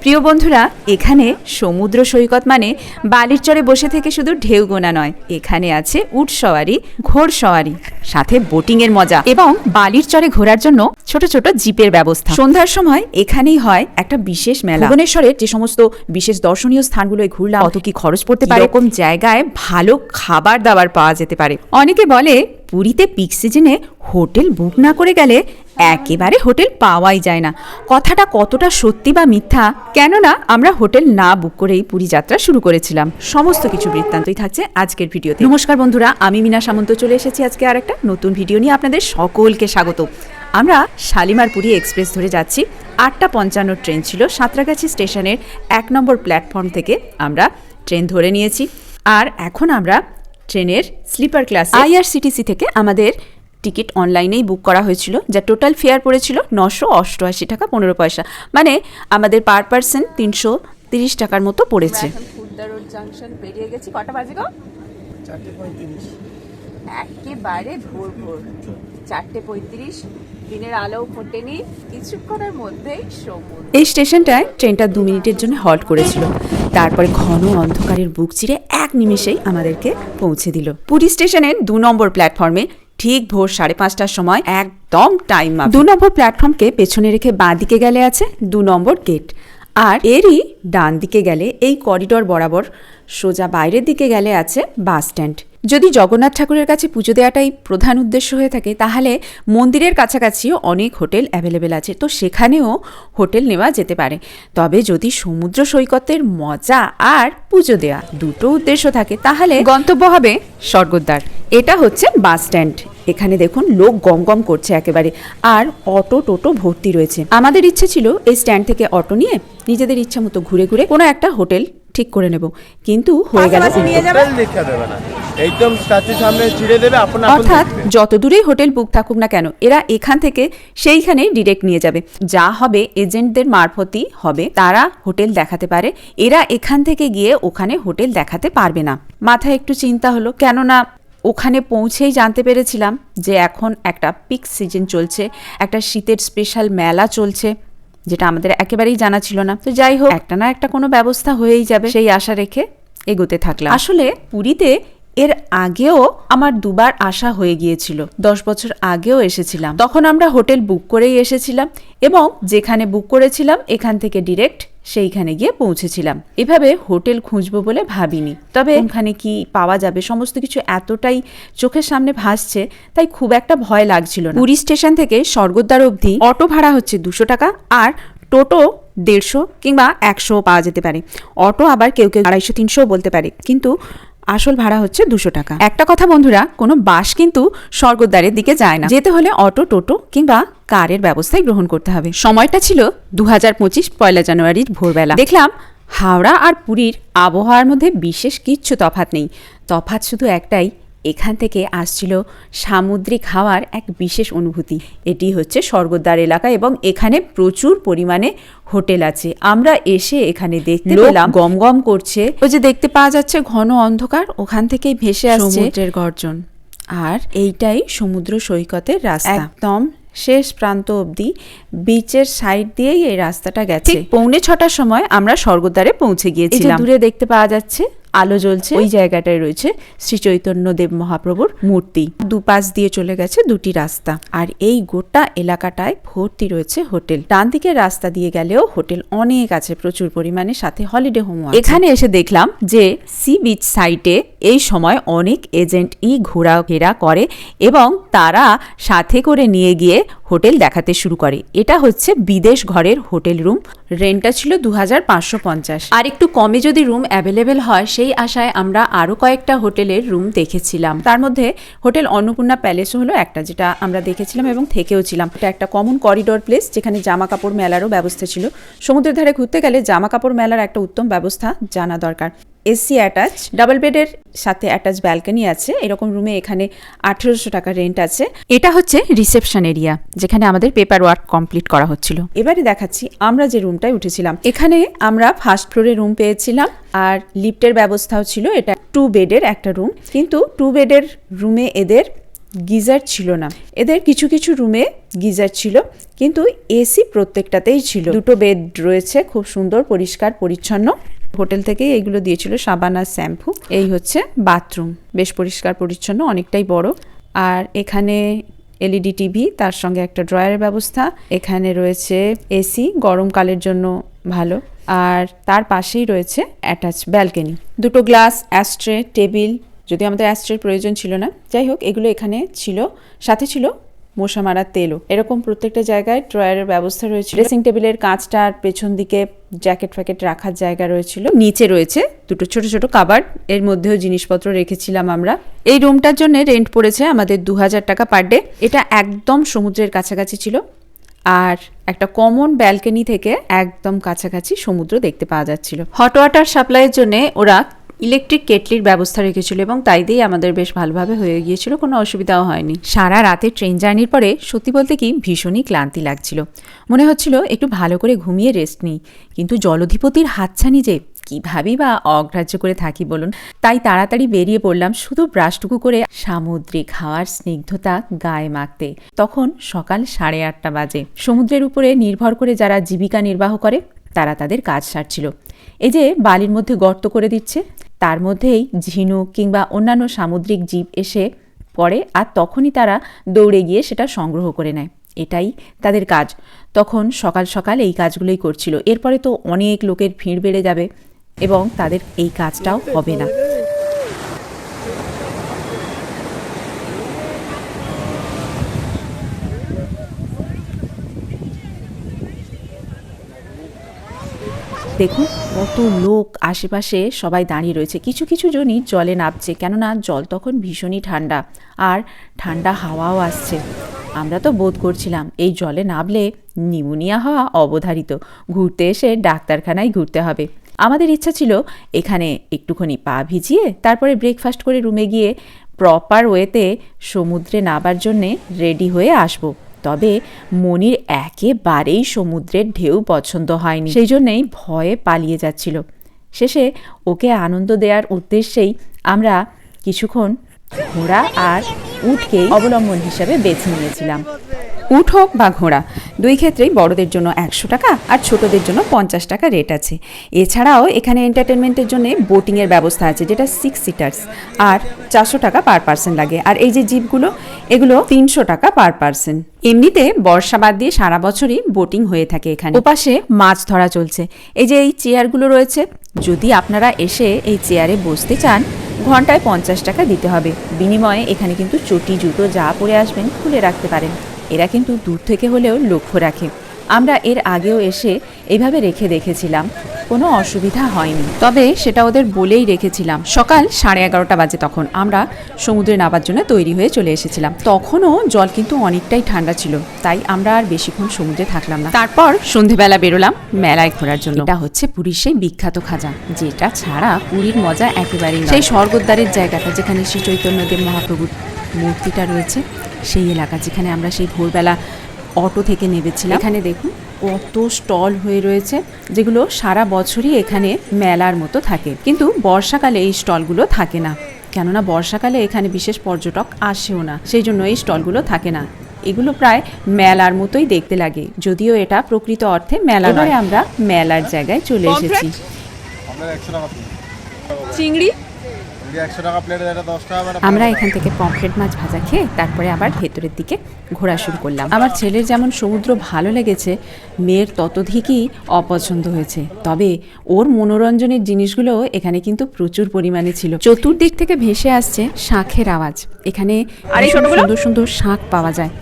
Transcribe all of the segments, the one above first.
প্রিয় বন্ধুরা এখানে সমুদ্র সৈকত মানে বালির চরে বসে থেকে শুধু ঢেউ গোনা নয় এখানে আছে উট সওয়ারি ঘোড় সওয়ারি সাথে বোটিং এর মজা এবং বালির চরে ঘোরার জন্য ছোট ছোট জিপের ব্যবস্থা। সন্ধ্যার সময় এখানেই হয় একটা বিশেষ মেলা। ভুবনেশ্বরের যে সমস্ত বিশেষ দর্শনীয় স্থানগুলোয় ঘুরলাম অত কি খরচ পড়তে পারে এরকম জায়গায় ভালো খাবার দাবার পাওয়া যেতে পারে। অনেকে বলে পুরীতে পিক সিজনে হোটেল বুক না করে গেলে একেবারে হোটেল পাওয়াই যায় না। কথাটা কতটা সত্যি বা মিথ্যা, কেননা আমরা হোটেল না বুক করেই পুরী যাত্রা শুরু করেছিলাম। সমস্ত কিছু বৃত্তান্তই থাকছে আজকের ভিডিওতে। নমস্কার বন্ধুরা, আমি মিনা সামন্ত চলে এসেছি আজকে আর একটা নতুন ভিডিও নিয়ে আপনাদের সকলকে স্বাগত। আমরা শালিমার পুরী এক্সপ্রেস ধরে যাচ্ছি। আটটা পঞ্চান্ন ট্রেন ছিল, সাঁতরাগাছি স্টেশনের এক নম্বর প্ল্যাটফর্ম থেকে আমরা ট্রেন ধরে নিয়েছি। আর এখন আমরা ট্রেনের স্লিপার ক্লাস আইআরসিটিসি থেকে আমাদের টিকিট অনলাইনেই বুক করা হয়েছিল যা টোটাল ফেয়ার পড়েছিল নশো অষ্টআশি টাকা পনেরো পয়সা। মানে আমাদের পার পার্সন তিনশো তিরিশ টাকার মতো পড়েছে। জাংশন পেরিয়ে গেছি। কটা বাজে গো? চারটে পঁয়ত্রিশ। একেবারে ভোর ভোর চারটে পঁয়ত্রিশ দিনের আলো ফোটেনি কিছুক্ষণের মধ্যেই সমুদ্র। এই স্টেশনটায় ট্রেনটা দু মিনিটের জন্য হল্ট করেছিল। তারপরে ঘন অন্ধকারের বুক চিরে এক নিমেষেই আমাদেরকে পৌঁছে দিল। পুরী স্টেশনের দু নম্বর প্ল্যাটফর্মে ঠিক ভোর সাড়ে পাঁচটার সময় একদম টাইম দু নম্বর প্ল্যাটফর্মকে পেছনে রেখে বাঁ দিকে গেলে আছে দু নম্বর গেট আর এরই ডান দিকে গেলে এই করিডর বরাবর সোজা বাইরের দিকে গেলে আছে বাস স্ট্যান্ড যদি জগন্নাথ ঠাকুরের কাছে পুজো দেওয়াটাই প্রধান উদ্দেশ্য হয়ে থাকে, তাহলে মন্দিরের কাছাকাছিও অনেক হোটেল অ্যাভেলেবেল আছে। তো সেখানেও হোটেল নেওয়া যেতে পারে। তবে যদি সমুদ্র সৈকতের মজা আর পুজো দেওয়া দুটো উদ্দেশ্য থাকে, তাহলে গন্তব্য হবে স্বর্গদ্বার। এটা হচ্ছে বাস স্ট্যান্ড। এখানে দেখুন, লোক গম গম করছে একেবারে। আর অটো টোটো ভর্তি রয়েছে। আমাদের ইচ্ছে ছিল এই স্ট্যান্ড থেকে অটো নিয়ে নিজেদের ইচ্ছা মতো ঘুরে ঘুরে কোনো একটা হোটেল ঠিক করে নেব। কিন্তু হয়ে গেল উল্টো। হোটেল দেখা দেবে না একদম স্ট্যাচু সামনে ছিঁড়ে দেবে আপন আপন অর্থাৎ যত দূরেই হোটেল বুক থাকুক না কেন এরা এখান থেকে সেইখানে ডিরেক্ট নিয়ে যাবে। যা হবে এজেন্টদের মারফতই হবে তারা হোটেল দেখাতে পারে। এরা এখান থেকে গিয়ে ওখানে হোটেল দেখাতে পারবে না। মাথায় একটু চিন্তা হলো কেননা ওখানে পৌঁছেই জানতে পেরেছিলাম যে এখন একটা পিক সিজন চলছে একটা শীতের স্পেশাল মেলা চলছে। যেটা আমাদের একেবারেই জানা ছিল না। তো যাই হোক, একটা না একটা কোনো ব্যবস্থা হয়েই যাবে, সেই আশা রেখে এগোতে থাকলাম। আসলে পুরীতে এর আগেও আমার দুবার আসা হয়ে গিয়েছিল। দশ বছর আগেও এসেছিলাম। তখন আমরা হোটেল বুক করেই এসেছিলাম এবং যেখানে বুক করেছিলাম, এখান থেকে ডিরেক্ট সেইখানে গিয়ে পৌঁছেছিলাম। এভাবে হোটেল খুঁজবো বলে ভাবিনি। তবে ওখানে কি পাওয়া যাবে, সমস্ত কিছু এতটাই চোখের সামনে ভাসছে, তাই খুব একটা ভয় লাগছিল না। পুরী স্টেশন থেকে স্বর্গদ্বার অবধি অটো ভাড়া হচ্ছে দুশো টাকা আর টোটো দেড়শো কিংবা একশো পাওয়া যেতে পারে। অটো আবার কেউ কেউ আড়াইশো তিনশো বলতে পারে, কিন্তু আসল ভাড়া হচ্ছে দুশো টাকা। একটা কথা বন্ধুরা, কোনো বাস কিন্তু স্বর্গদ্বারের দিকে যায় না। যেতে হলে অটো, টোটো কিংবা কারের ব্যবস্থাই গ্রহণ করতে হবে। সময়টা ছিল দু হাজার পঁচিশ পয়লা জানুয়ারির ভোরবেলা। দেখলাম হাওড়া আর পুরীর আবহাওয়ার মধ্যে বিশেষ কিচ্ছু তফাৎ নেই। তফাৎ শুধু একটাই এখান থেকে আসছিল সামুদ্রিক হাওয়ার এক বিশেষ অনুভূতি। এটি হচ্ছে স্বর্গদ্বার এলাকা এবং এখানে প্রচুর পরিমাণে হোটেল আছে। আমরা এসে এখানে দেখতে পেলাম গম গম করছে। ওই যে দেখতে পাওয়া যাচ্ছে ঘন অন্ধকার ওখান থেকেই ভেসে আসছে সমুদ্রের গর্জন। আর এইটাই সমুদ্র সৈকতের রাস্তা। একদম শেষ প্রান্ত অবধি বিচের সাইড দিয়েই এই রাস্তাটা গেছে। পৌনে ছটার সময় আমরা স্বর্গদ্বারে পৌঁছে গিয়েছিলাম। দূরে দেখতে পাওয়া যাচ্ছে আলো জ্বলছে। ওই জায়গাটায় রয়েছে শ্রী চৈতন্য দেব মহাপ্রভুর মূর্তি। দুপাশ দিয়ে চলে গেছে দুটি রাস্তা। আর এই গোটা এলাকাটায় ভর্তি রয়েছে হোটেল। ডান দিকের রাস্তা দিয়ে গেলেও হোটেল অনেক আছে প্রচুর পরিমাণে সাথে হলিডে হোম এখানে এসে দেখলাম যে সি বিচ সাইটে এই সময় অনেক এজেন্ট ই ঘোরাফেরা করে এবং তারা সাথে করে নিয়ে গিয়ে হোটেল দেখাতে শুরু করে। এটা হচ্ছে বিদেশ ঘরের হোটেল রুম। রেন্টটা ছিল দু হাজার পাঁচশো পঞ্চাশ। আর একটু কমে যদি রুম অ্যাভেলেবেল হয়, সেই আশায় আমরা আরও কয়েকটা হোটেলের রুম দেখেছিলাম। তার মধ্যে হোটেল অন্নপূর্ণা প্যালেসও হলো একটা, যেটা আমরা দেখেছিলাম এবং থেকেও ছিলাম। এটা একটা কমন করিডোর প্লেস, যেখানে জামা কাপড় মেলারও ব্যবস্থা ছিল। সমুদ্রের ধারে ঘুরতে গেলে জামা কাপড় মেলার একটা উত্তম ব্যবস্থা জানা দরকার। এসি অ্যাটাচ, ডাবল বেডের সাথে অ্যাটাচ ব্যালকনি আছে। এরকম রুমে এখানে আঠেরোশো টাকা রেন্ট আছে। এটা হচ্ছে রিসেপশন এরিয়া যেখানে আমাদের পেপার ওয়ার্ক কমপ্লিট করা হচ্ছিল। এবারে দেখাচ্ছি আমরা যে রুমটায় উঠেছিলাম। এখানে আমরা ফার্স্ট ফ্লোরে রুম পেয়েছিলাম, আর লিফটের ব্যবস্থাও ছিল। এটা টু বেডের একটা রুম কিন্তু টু বেডের রুমে এদের গিজার ছিল না। এদের কিছু কিছু রুমে গিজার ছিল, কিন্তু এসি প্রত্যেকটাতেই ছিল। দুটো বেড রয়েছে, খুব সুন্দর, পরিষ্কার, পরিচ্ছন্ন। হোটেল থেকে এইগুলো দিয়েছিল সাবান আর শ্যাম্পু। এই হচ্ছে বাথরুম। বেশ পরিষ্কার, পরিচ্ছন্ন, অনেকটাই বড়। আর এখানে এলইডি টিভি, তার সঙ্গে একটা ড্রয়ারের ব্যবস্থা। এখানে রয়েছে এসি গরমকালের জন্য ভালো। আর তার পাশেই রয়েছে অ্যাটাচ ব্যালকনি। দুটো গ্লাস, অ্যাস্ট্রে, টেবিল, যদি আমাদের অ্যাস্ট্রের প্রয়োজন ছিল না। যাই হোক, এগুলো এখানে ছিল। সাথে ছিল মশা মারার তেলও। এরকম প্রত্যেকটা জায়গায় ড্রয়ারের ব্যবস্থা রয়েছে ড্রেসিং টেবিলের কাঁচটার পেছন দিকে জ্যাকেট ফ্যাকেট রাখার জায়গা রয়েছিল। নিচে রয়েছে দুটো ছোট ছোট কাবার এর মধ্যেও জিনিসপত্র রেখেছিলাম আমরা। এই রুমটার জন্য রেন্ট পড়েছে আমাদের দু হাজার টাকা পার ডে। এটা একদম সমুদ্রের কাছাকাছি ছিল। আর একটা কমন ব্যালকনি থেকে একদম কাছাকাছি সমুদ্র দেখতে পাওয়া যাচ্ছিল। হট ওয়াটার সাপ্লাইয়ের জন্য ওরা ইলেকট্রিক কেটলির ব্যবস্থা রেখেছিল এবং তাই দিয়েই আমাদের বেশ ভালোভাবে হয়ে গিয়েছিল, কোনো অসুবিধাও হয়নি। সারা রাতে ট্রেন জার্নির পরে সত্যি বলতে কি ভীষণই ক্লান্তি লাগছিল। মনে হচ্ছিল একটু ভালো করে ঘুমিয়ে রেস্ট নিই, কিন্তু জলধিপতির হাতছানি যে কীভাবেই বা অগ্রাহ্য করে থাকি বলুন, তাই তাড়াতাড়ি বেরিয়ে পড়লাম শুধু ব্রাশটুকু করে সামুদ্রিক হাওয়ার স্নিগ্ধতা গায়ে মাখতে। তখন সকাল সাড়ে আটটা বাজে। সমুদ্রের উপরে নির্ভর করে যারা জীবিকা নির্বাহ করে, তারা তাদের কাজ সারছিল। এই যে বালির মধ্যে গর্ত করে দিচ্ছে তার মধ্যেই ঝিনুক কিংবা অন্যান্য সামুদ্রিক জীব এসে পড়ে আর তখনই তারা দৌড়ে গিয়ে সেটা সংগ্রহ করে নেয়। এটাই তাদের কাজ। তখন সকাল সকাল এই কাজগুলোই করছিল। এরপরে তো অনেক লোকের ভিড় বেড়ে যাবে এবং তাদের এই কাজটাও হবে না। দেখুন, কত লোক আশেপাশে সবাই দাঁড়িয়ে রয়েছে। কিছু কিছু জনই জলে নামছে, কেননা জল তখন ভীষণই ঠান্ডা আর ঠান্ডা হাওয়াও আসছে। আমরা তো বোধ করছিলাম, এই জলে নামলে নিউমোনিয়া হওয়া অবধারিত, ঘুরতে এসে ডাক্তারখানায় ঘুরতে হবে। আমাদের ইচ্ছা ছিল এখানে একটুখানি পা ভিজিয়ে, তারপরে ব্রেকফাস্ট করে রুমে গিয়ে প্রপার ওয়েতে সমুদ্রে নাবার জন্যে রেডি হয়ে আসব। তবে মনির একেবারেই সমুদ্রের ঢেউ পছন্দ হয়নি। সেই জন্যেই ভয়ে পালিয়ে যাচ্ছিল। শেষে ওকে আনন্দ দেওয়ার উদ্দেশ্যেই আমরা কিছুক্ষণ ঘোড়া আর উটকেই অবলম্বন হিসাবে বেছে নিয়েছিলাম। উট হোক বা ঘোড়া। দুই ক্ষেত্রেই বড়দের জন্য একশো টাকা আর ছোটদের জন্য পঞ্চাশ টাকা রেট আছে। এছাড়াও এখানে এন্টারটেনমেন্টের জন্য বোটিংয়ের ব্যবস্থা আছে, যেটা সিক্স সিটার্স আর চারশো টাকা পার পার্সন লাগে। আর এই যে জিপগুলো এগুলো তিনশো টাকা পার পার্সন এমনিতে বর্ষা বাদ দিয়ে সারা বছরই বোটিং হয়ে থাকে এখানে। ওপাশে মাছ ধরা চলছে। এই যে এই চেয়ারগুলো রয়েছে, যদি আপনারা এসে এই চেয়ারে বসতে চান, ঘন্টায় পঞ্চাশ টাকা দিতে হবে। বিনিময়ে এখানে কিন্তু চটি, জুতো যা পরে আসবেন খুলে রাখতে পারেন। এরা কিন্তু দূর থেকে হলেও লক্ষ্য রাখে। আমরা এর আগেও এসে এভাবে রেখে দেখেছিলাম। কোনো অসুবিধা হয়নি। তবে সেটা ওদের বলেই রেখেছিলাম। সকাল সাড়ে এগারোটা বাজে তখন আমরা সমুদ্রে নামার জন্য তৈরি হয়ে চলে এসেছিলাম। তখনও জল কিন্তু অনেকটাই ঠান্ডা ছিল, তাই আমরা আর বেশিক্ষণ সমুদ্রে থাকলাম না। তারপর সন্ধেবেলা বেরোলাম মেলায় ঘোরার জন্য। এটা হচ্ছে পুরীর সেই বিখ্যাত খাজা, যেটা ছাড়া পুরীর মজা একেবারেই সেই স্বর্গদ্বারের জায়গাটা যেখানে শ্রী চৈতন্যদেব মহাপ্রভুর মূর্তিটা রয়েছে সেই এলাকা যেখানে আমরা সেই ভোরবেলা অটো থেকে নেমেছিলাম। এখানে দেখুন কত স্টল হয়ে রয়েছে যেগুলো সারা বছরই এখানে মেলার মতো থাকে। কিন্তু বর্ষাকালে এই স্টলগুলো থাকে না। কেননা বর্ষাকালে এখানে বিশেষ পর্যটক আসেও না। সেই জন্য এই স্টলগুলো থাকে না। এগুলো প্রায় মেলার মতোই দেখতে লাগে। যদিও এটা প্রকৃত অর্থে মেলা নয়। আমরা মেলার জায়গায় চলে এসেছি। চিংড়ি? আমরা এখান থেকে পমফ্রেট মাছ ভাজা খেয়ে তারপরে আবার ভেতরের দিকে ঘোরা শুরু করলাম। আমার ছেলের যেমন সমুদ্র ভালো লেগেছে মেয়ের ততধিকই অপছন্দ হয়েছে। তবে ওর মনোরঞ্জনের জিনিসগুলো এখানে কিন্তু প্রচুর পরিমাণে ছিল। চতুর্দিক থেকে ভেসে আসছে শাঁখের আওয়াজ। এখানে ভীষণ সুন্দর সুন্দর শাঁখ পাওয়া যায়।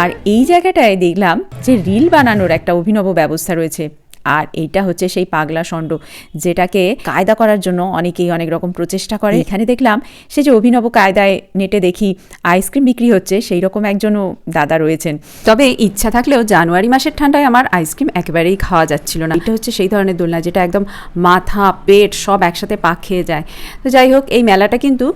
আর এই জায়গাটায় দেখলাম যে রিল বানানোর একটা অভিনব ব্যবস্থা রয়েছে। আর এইটা হচ্ছে সেই পাগলা ষণ্ড, যেটাকে কায়দা করার জন্য অনেকেই অনেক রকম প্রচেষ্টা করে। এখানে দেখলাম, সে যে অভিনব কায়দায় নেটে দেখি আইসক্রিম বিক্রি হচ্ছে, সেই রকম একজনও দাদা রয়েছেন। তবে ইচ্ছা থাকলেও জানুয়ারি মাসের ঠান্ডায় আমার আইসক্রিম একেবারেই খাওয়া যাচ্ছিল না। এটা হচ্ছে সেই ধরনের দোলনা যেটা একদম মাথা, পেট সব একসাথে পাক খেয়ে যায়। তো যাই হোক, এই মেলাটা কিন্তু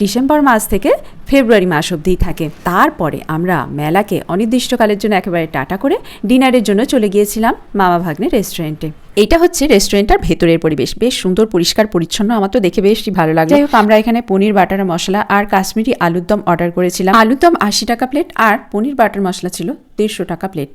ডিসেম্বর মাস থেকে ফেব্রুয়ারি মাস অবধিই থাকে। তারপরে আমরা মেলাকে অনির্দিষ্টকালের জন্য একেবারে টাটা করে ডিনারের জন্য চলে গিয়েছিলাম মামা ভাগ্নে রেস্টুরেন্টে। এইটা হচ্ছে রেস্টুরেন্টটার ভেতরের পরিবেশ। বেশ সুন্দর পরিষ্কার পরিচ্ছন্ন। আমার তো দেখে বেশই ভালো লাগল। যাই হোক আমরা এখানে পনির বাটার মশলা আর কাশ্মীরি আলুর দম অর্ডার করেছিলাম। আলুর দম আশি টাকা প্লেট আর পনির বাটার মশলা ছিল দেড়শো টাকা প্লেট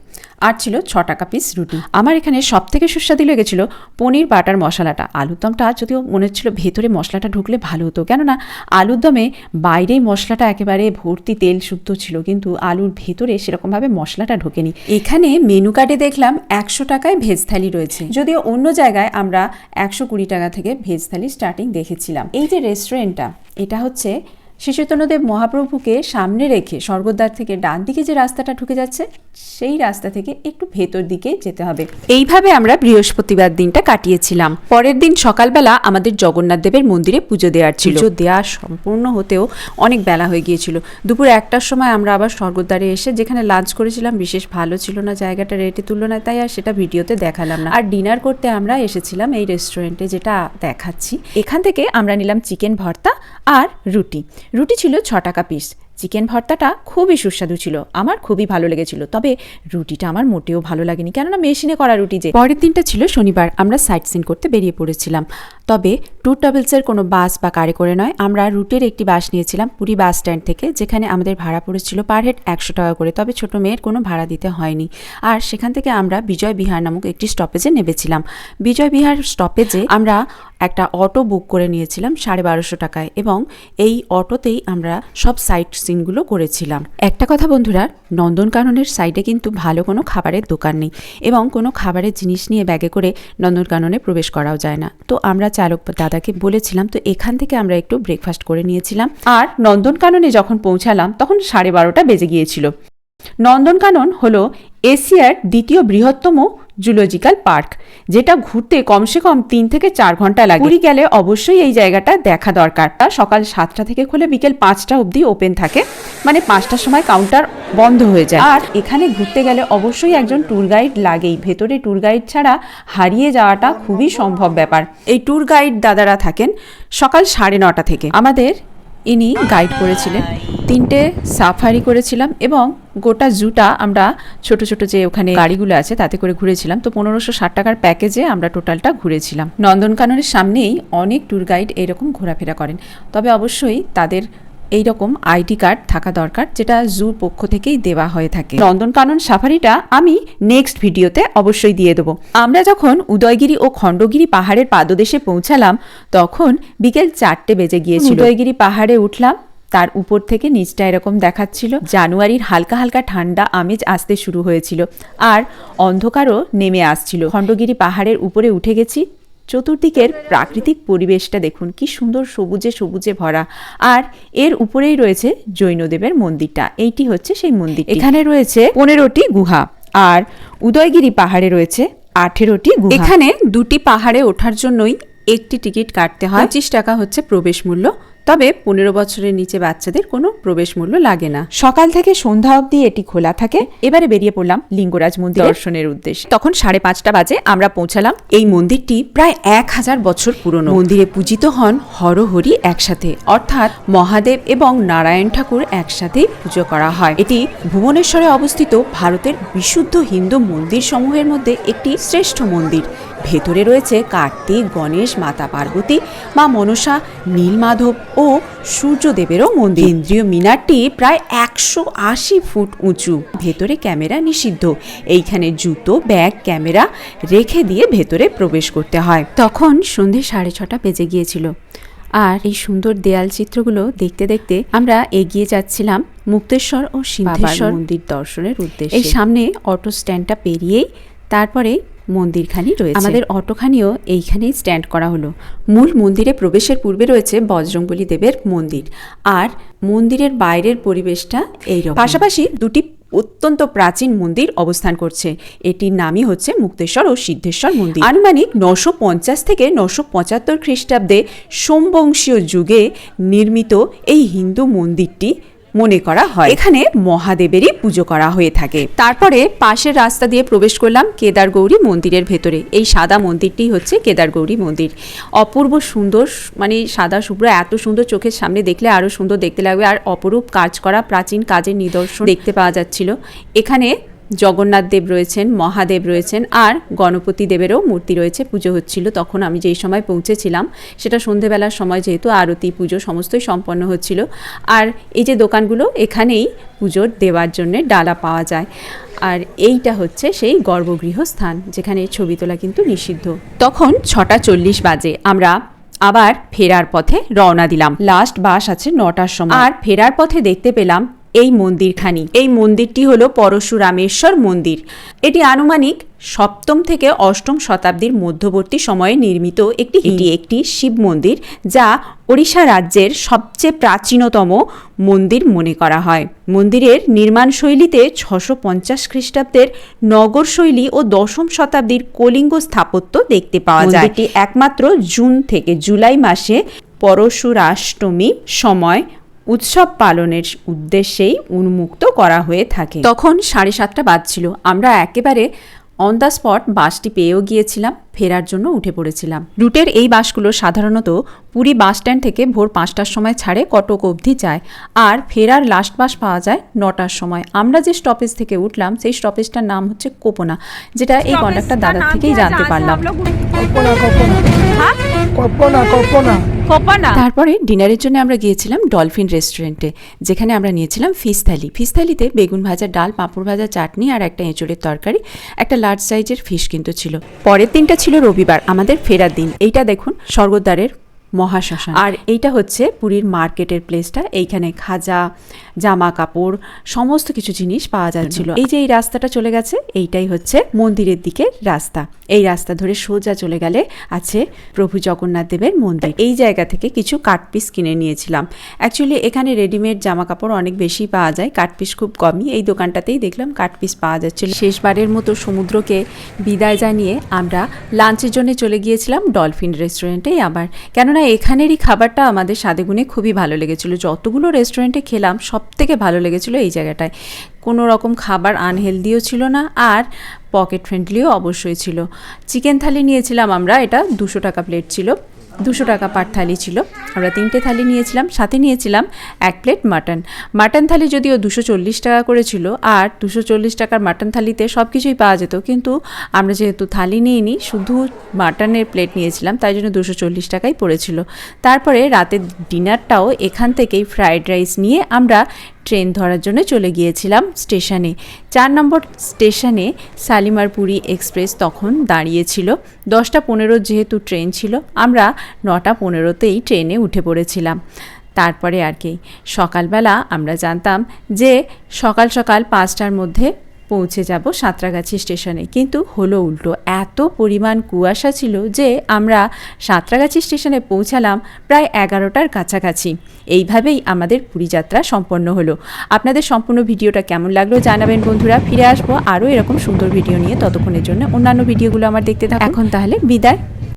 আর ছিল ছ টাকা পিস রুটি। আমার এখানে সব থেকে সুস্বাদু লেগেছিল পনির বাটার মশলাটা। আলুর দমটা যদিও মনে হচ্ছিল ভেতরে মশলাটা ঢুকলে ভালো হতো। কেননা আলুর দমে বাইরেই মশলাটা একেবারে ভর্তি তেল শুদ্ধ ছিল কিন্তু আলুর ভেতরে সেরকমভাবে মশলাটা ঢোকেনি। এখানে মেনু কার্ডে দেখলাম একশো টাকায় ভেজ থালি রয়েছে। যদিও অন্য জায়গায় আমরা একশো কুড়ি টাকা থেকে ভেজ থালি স্টার্টিং দেখেছিলাম। এই যে রেস্টুরেন্টটা এটা হচ্ছে শিশুতনদেব মহাপ্রভুকে সামনে রেখে স্বর্গদ্বার থেকে ডান দিকে যে রাস্তাটা ঢুকে যাচ্ছে সেই রাস্তা থেকে একটু ভেতর দিকে যেতে হবে। এইভাবে আমরা বৃহস্পতিবার দিনটা কাটিয়েছিলাম। পরের দিন সকালবেলা আমাদের জগন্নাথ দেবের মন্দিরে পুজো দেওয়ার ছিল। পুজো দেওয়া সম্পূর্ণ হতেও অনেক বেলা হয়ে গিয়েছিল। দুপুর একটার সময় আমরা আবার স্বর্গদ্বারে এসে যেখানে লাঞ্চ করেছিলাম বিশেষ ভালো ছিল না জায়গাটা রেটের তুলনায় তাই আর সেটা ভিডিওতে দেখালাম না। আর ডিনার করতে আমরা এসেছিলাম এই রেস্টুরেন্টে যেটা দেখাচ্ছি। এখান থেকে আমরা নিলাম চিকেন ভর্তা আর রুটি। রুটি ছিল ছ টাকা পিস চিকেন ভর্তাটা খুবই সুস্বাদু ছিল, আমার খুবই ভালো লেগেছিল, তবে রুটিটা আমার মোটেও ভালো লাগেনি, কেননা মেশিনে করা রুটি যে। পরের দিনটা ছিল শনিবার, আমরা সাইট সিন করতে বেরিয়ে পড়েছিলাম, তবে ট্যুর ট্রাভেলসের কোনো বাস বা কারে করে নয়, আমরা রুটের একটি বাস নিয়েছিলাম পুরী বাস স্ট্যান্ড থেকে, যেখানে আমাদের ভাড়া পড়েছিল পার হেড একশো টাকা করে, তবে ছোট মেয়ের কোনো ভাড়া দিতে হয়নি, আর সেখান থেকে আমরা বিজয় বিহার নামক একটি স্টপেজে নেমেছিলাম, বিজয় বিহার স্টপেজে আমরা একটা অটো বুক করে নিয়েছিলাম সাড়ে বারোশো টাকায়, এবং এই অটোতেই আমরা সব সাইট সিনগুলো করেছিলাম। একটা কথা বন্ধুরা, নন্দনকাননের সাইডে কিন্তু ভালো কোনো খাবারের দোকান নেই এবং কোনো খাবারের জিনিস নিয়ে ব্যাগে করে নন্দনকাননে প্রবেশ করাও যায় না। তো আমরা চালক দাদাকে বলেছিলাম, তো এখান থেকে আমরা একটু ব্রেকফাস্ট করে নিয়েছিলাম। আর নন্দনকাননে যখন পৌঁছালাম, তখন সাড়ে বারোটা বেজে গিয়েছিল। নন্দনকানন হলো এশিয়ার দ্বিতীয় বৃহত্তম জুলজিক্যাল পার্ক, যেটা ঘুরতে কমসে কম তিন থেকে চার ঘণ্টা লাগে। পুরী গেলে অবশ্যই এই জায়গাটা দেখা দরকার। তা সকাল সাতটা থেকে খুলে বিকেল পাঁচটা অবধি ওপেন থাকে। মানে পাঁচটার সময় কাউন্টার বন্ধ হয়ে যায়। আর এখানে ঘুরতে গেলে অবশ্যই একজন ট্যুর গাইড লাগেই। ভেতরে ট্যুর গাইড ছাড়া হারিয়ে যাওয়াটা খুবই সম্ভব ব্যাপার। এই ট্যুর গাইড দাদারা থাকেন সকাল সাড়ে নটা থেকে। আমাদের ইনি গাইড করেছিলেন। তিনটে সাফারি করেছিলাম এবং গোটা জুটা আমরা ছোট ছোট যে ওখানে গাড়িগুলো আছে তাতে করে ঘুরেছিলাম। তো পনেরোশো ষাট টাকার প্যাকেজে আমরা টোটালটা ঘুরেছিলাম। নন্দনকাননের সামনেই অনেক ট্যুর গাইড এরকম ঘোরাফেরা করেন। তবে অবশ্যই তাদের এই রকম আইডি কার্ড থাকা দরকার যেটা জুর পক্ষ থেকেই দেওয়া হয়ে থাকে। নন্দনকানন সাফারিটা আমি নেক্সট ভিডিওতে অবশ্যই দিয়ে দেবো। আমরা যখন উদয়গিরি ও খণ্ডগিরি পাহাড়ের পাদদেশে পৌঁছালাম তখন বিকেল চারটে বেজে গিয়েছিল। উদয়গিরি পাহাড়ে উঠলাম তার উপর থেকে নিচটা এরকম দেখাচ্ছিল। জানুয়ারির হালকা হালকা ঠান্ডা আমেজ আসতে শুরু হয়েছিল আর অন্ধকারও নেমে আসছিল। খণ্ডগিরি পাহাড়ের উপরে উঠে গেছি। চতুর্দিকের প্রাকৃতিক পরিবেশটা দেখুন, কি সুন্দর সবুজে সবুজে ভরা। আর এর উপরেই রয়েছে জৈনদেবের মন্দিরটা। এইটি হচ্ছে সেই মন্দির এখানে রয়েছে পনেরোটি গুহা আর উদয়গিরি পাহাড়ে রয়েছে আঠেরোটি এখানে দুটি পাহাড়ে ওঠার জন্যই একটি টিকিট কাটতে হয়। পঁচিশ টাকা হচ্ছে প্রবেশ মূল্য। তবে পনেরো বছরের নিচে বাচ্চাদের কোনো প্রবেশ মূল্য লাগে না। সকাল থেকে সন্ধ্যা অবধি এটি খোলা থাকে। এবারে বেরিয়ে পড়লাম লিঙ্গরাজ মন্দির। দর্শনের উদ্দেশ্যে। তখন সাড়ে পাঁচটা বাজে আমরা পৌঁছালাম। এই মন্দিরটি প্রায় এক হাজার বছর পুরনো। মন্দিরে পূজিত হন হরহরি একসাথে। অর্থাৎ মহাদেব এবং নারায়ণ ঠাকুর একসাথেই পুজো করা হয়। এটি ভুবনেশ্বরে অবস্থিত ভারতের বিশুদ্ধ হিন্দু মন্দির সমূহের মধ্যে একটি শ্রেষ্ঠ মন্দির। ভেতরে রয়েছে কার্তিক গণেশ মাতা পার্বতী মা মনসা নীলমাধব ও সূর্যদেবেরও মন্দির। কেন্দ্রীয় মিনারটি প্রায় একশো আশি ফুট উঁচু। ভেতরে ক্যামেরা নিষিদ্ধ। এইখানে জুতো ব্যাগ ক্যামেরা রেখে দিয়ে ভেতরে প্রবেশ করতে হয়। তখন সন্ধে সাড়ে ছটা বেজে গিয়েছিল। আর এই সুন্দর দেয়াল চিত্রগুলো দেখতে দেখতে আমরা এগিয়ে যাচ্ছিলাম মুক্তেশ্বর ও সিদ্ধেশ্বর মন্দির দর্শনের উদ্দেশ্যে। এই সামনে অটো স্ট্যান্ডটা পেরিয়েই তারপরে মন্দিরখানি রয়েছে। আমাদের অটোখানিও এইখানেই স্ট্যান্ড করা হলো। মূল মন্দিরে প্রবেশের পূর্বে রয়েছে বজরংবলী দেবের মন্দির। আর মন্দিরের বাইরের পরিবেশটা এইরকম। পাশাপাশি দুটি অত্যন্ত প্রাচীন মন্দির অবস্থান করছে। এটির নামই হচ্ছে মুক্তেশ্বর ও সিদ্ধেশ্বর মন্দির। আনুমানিক নশো পঞ্চাশ থেকে নশো পঁচাত্তর খ্রিস্টাব্দে সোমবংশীয় যুগে নির্মিত এই হিন্দু মন্দিরটি মনে করা হয়। এখানে মহাদেবেরই পুজো করা হয়ে থাকে। তারপরে পাশের রাস্তা দিয়ে প্রবেশ করলাম কেদার গৌরী মন্দিরের ভেতরে। এই সাদা মন্দিরটি হচ্ছে কেদার গৌরী মন্দির। অপূর্ব সুন্দর মানে সাদা শুভ্র, এত সুন্দর চোখের সামনে দেখলে আরও সুন্দর দেখতে লাগবে। আর অপরূপ কাজ করা, প্রাচীন কাজের নিদর্শন দেখতে পাওয়া যাচ্ছিল। এখানে জগন্নাথ দেব রয়েছেন, মহাদেব রয়েছেন, আর গণপতি দেবেরও মূর্তি রয়েছে, পুজো হচ্ছিল। তখন আমি যেই সময় পৌঁছেছিলাম, সেটা সন্ধেবেলার সময় যেহেতু আরতি, পুজো সমস্তই সম্পন্ন হচ্ছিল। আর এই যে দোকানগুলো, এখানেই পুজোর দেওয়ার জন্যে ডালা পাওয়া যায়। আর এইটা হচ্ছে সেই গর্ভগৃহ স্থান, যেখানে ছবি তোলা কিন্তু নিষিদ্ধ। তখন ছটা চল্লিশ বাজে, আমরা আবার ফেরার পথে রওনা দিলাম। লাস্ট বাস আছে নটার সময়। আর ফেরার পথে দেখতে পেলাম এই মন্দিরখানি। এই মন্দিরটি হলো পরশুরামেশ্বর মন্দির। এটি আনুমানিক সপ্তম থেকে অষ্টম শতাব্দীর মধ্যবর্তী সময়ে নির্মিত একটি এটি একটি শিব মন্দির যা ওড়িশা রাজ্যের সবচেয়ে প্রাচীনতম মন্দির মনে করা হয়। মন্দিরের নির্মাণ শৈলীতে ছশো পঞ্চাশ খ্রিস্টাব্দের নগর শৈলী ও দশম শতাব্দীর কলিঙ্গ স্থাপত্য দেখতে পাওয়া যায়। এটি একমাত্র জুন থেকে জুলাই মাসে পরশুরাষ্টমী সময় উৎসব পালনের উদ্দেশ্যেই উন্মুক্ত করা হয়ে থাকে। তখন সাড়ে সাতটা বাজছিল। আমরা একেবারে অন দ্য স্পট বাসটি পেয়েও গিয়েছিলাম ফেরার জন্য উঠে পড়েছিলাম। রুটের এই বাসগুলো সাধারণত পুরী বাস স্ট্যান্ড থেকে ভোর পাঁচটার সময় ছাড়ে কটক অবধি যায় আর ফেরার লাস্ট বাস পাওয়া যায় নটার সময়। আমরা যে স্টপেজ থেকে উঠলাম সেই স্টপেজটার নাম হচ্ছে কোপনা যেটা এই কন্ডাক্টর দাদার থেকেই জানতে পারলাম। কল্পনা কল্পনা কোপানা তারপরে ডিনারের জন্য আমরা গিয়েছিলাম ডলফিন রেস্টুরেন্টে যেখানে আমরা নিয়েছিলাম ফিশ থালি ফিশ থালিতে বেগুন ভাজা ডাল পাঁপড় ভাজা চাটনি আর একটা এঁচড়ের তরকারি একটা লার্জ সাইজের ফিশ কিন্তু ছিল। পরের দিনটা ছিল রবিবার, আমাদের ফেরার দিন। এইটা দেখুন, স্বর্গদ্বারের মহাশ্মশান। আর এইটা হচ্ছে পুরীর মার্কেটের প্লেসটা এইখানে খাজা জামা কাপড় সমস্ত কিছু জিনিস পাওয়া যাচ্ছিল। এই যে এই রাস্তাটা চলে গেছে এইটাই হচ্ছে মন্দিরের দিকের রাস্তা। এই রাস্তা ধরে সোজা চলে গেলে আছে প্রভু জগন্নাথ দেবের মন্দির। এই জায়গা থেকে কিছু কাটপিস কিনে নিয়েছিলাম। অ্যাকচুয়ালি এখানে রেডিমেড জামা কাপড় অনেক বেশি পাওয়া যায়। কাটপিস খুব কমই। এই দোকানটাতেই দেখলাম কাটপিস পাওয়া যাচ্ছিল। শেষবারের মতো সমুদ্রকে বিদায় জানিয়ে আমরা লাঞ্চের জন্য চলে গিয়েছিলাম ডলফিন রেস্টুরেন্টেই আবার। কেননা এখানেরই খাবারটা আমাদের স্বাদেগুণে খুবই ভালো লেগেছিল। যতগুলো রেস্টুরেন্টে খেলাম সব থেকে ভালো লেগেছিলো এই জায়গাটায়। কোনো রকম খাবার আনহেলদিও ছিল না আর পকেট ফ্রেন্ডলিও অবশ্যই ছিল। চিকেন থালি নিয়েছিলাম আমরা, এটা দুশো টাকা প্লেট ছিল। দুশো টাকা পার থালি ছিল। আমরা তিনটে থালি নিয়েছিলাম, সাথে নিয়েছিলাম এক প্লেট মাটন। মাটন থালি যদিও দুশো চল্লিশ টাকা করে ছিল, আর দুশো চল্লিশ টাকার মাটন থালিতে সব কিছুই পাওয়া যেত, কিন্তু আমরা যেহেতু থালি নিইনি, শুধু মাটনের প্লেট নিয়েছিলাম, তাই জন্য দুশো চল্লিশ টাকাই পড়েছিল। তারপরে রাতের ডিনারটাও এখান থেকেই ফ্রায়েড রাইস নিয়ে আমরা ট্রেন ধরার জন্য চলে গিয়েছিলাম স্টেশনে। চার নম্বর স্টেশনে শালিমারপুরি এক্সপ্রেস তখন দাঁড়িয়েছিল। দশটা পনেরো যেহেতু ট্রেন ছিল, আমরা নটা পনেরোতেই ট্রেনে উঠে পড়েছিলাম। তারপরে আর কি, সকালবেলা আমরা জানতাম যে সকাল সকাল পাঁচটার মধ্যে পৌঁছে যাব সাঁতরাগাছি স্টেশনে। কিন্তু হলো উল্টো। এত পরিমাণ কুয়াশা ছিল যে আমরা সাঁতরাগাছি স্টেশনে পৌঁছালাম প্রায় এগারোটার কাছাকাছি। এইভাবেই আমাদের পুরী যাত্রা সম্পন্ন হলো। আপনাদের সম্পূর্ণ ভিডিওটা কেমন লাগল জানাবেন বন্ধুরা। ফিরে আসব আরও এরকম সুন্দর ভিডিও নিয়ে। ততক্ষণের জন্য অন্যান্য ভিডিওগুলো আমার দেখতে থাকুন। এখন তাহলে বিদায়।